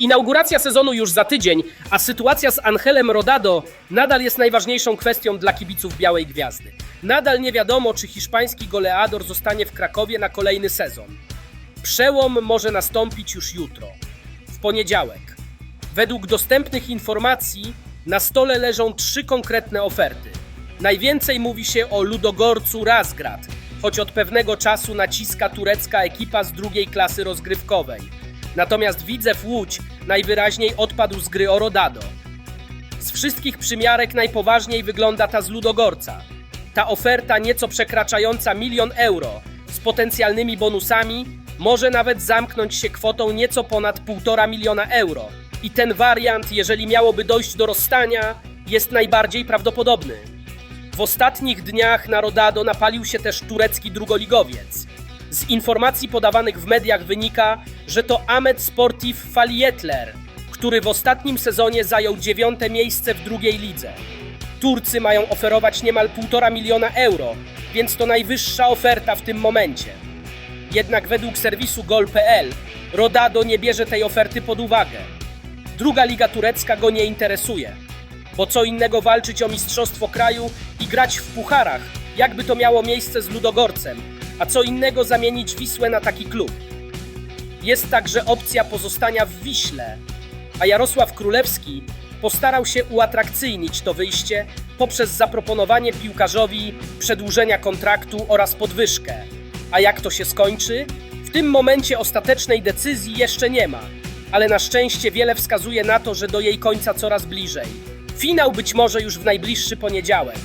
Inauguracja sezonu już za tydzień, a sytuacja z Angelem Rodado nadal jest najważniejszą kwestią dla kibiców Białej Gwiazdy. Nadal nie wiadomo, czy hiszpański goleador zostanie w Krakowie na kolejny sezon. Przełom może nastąpić już jutro, w poniedziałek. Według dostępnych informacji na stole leżą trzy konkretne oferty. Najwięcej mówi się o Ludogorcu Razgrad, choć od pewnego czasu naciska turecka ekipa z drugiej klasy rozgrywkowej. Natomiast Widzew Łódź najwyraźniej odpadł z gry o Rodado. Z wszystkich przymiarek najpoważniej wygląda ta z Ludogorca. Ta oferta nieco przekraczająca milion euro z potencjalnymi bonusami może nawet zamknąć się kwotą nieco ponad 1,5 miliona euro. I ten wariant, jeżeli miałoby dojść do rozstania, jest najbardziej prawdopodobny. W ostatnich dniach na Rodado napalił się też turecki drugoligowiec. Z informacji podawanych w mediach wynika, że to Ahmet Sportif Falietler, który w ostatnim sezonie zajął dziewiąte miejsce w drugiej lidze. Turcy mają oferować niemal 1,5 miliona euro, więc to najwyższa oferta w tym momencie. Jednak według serwisu gol.pl Rodado nie bierze tej oferty pod uwagę. Druga liga turecka go nie interesuje, bo co innego walczyć o mistrzostwo kraju i grać w pucharach, jakby to miało miejsce z Ludogorcem, a co innego zamienić Wisłę na taki klub. Jest także opcja pozostania w Wiśle, a Jarosław Królewski postarał się uatrakcyjnić to wyjście poprzez zaproponowanie piłkarzowi przedłużenia kontraktu oraz podwyżkę. A jak to się skończy? W tym momencie ostatecznej decyzji jeszcze nie ma, ale na szczęście wiele wskazuje na to, że do jej końca coraz bliżej. Finał być może już w najbliższy poniedziałek.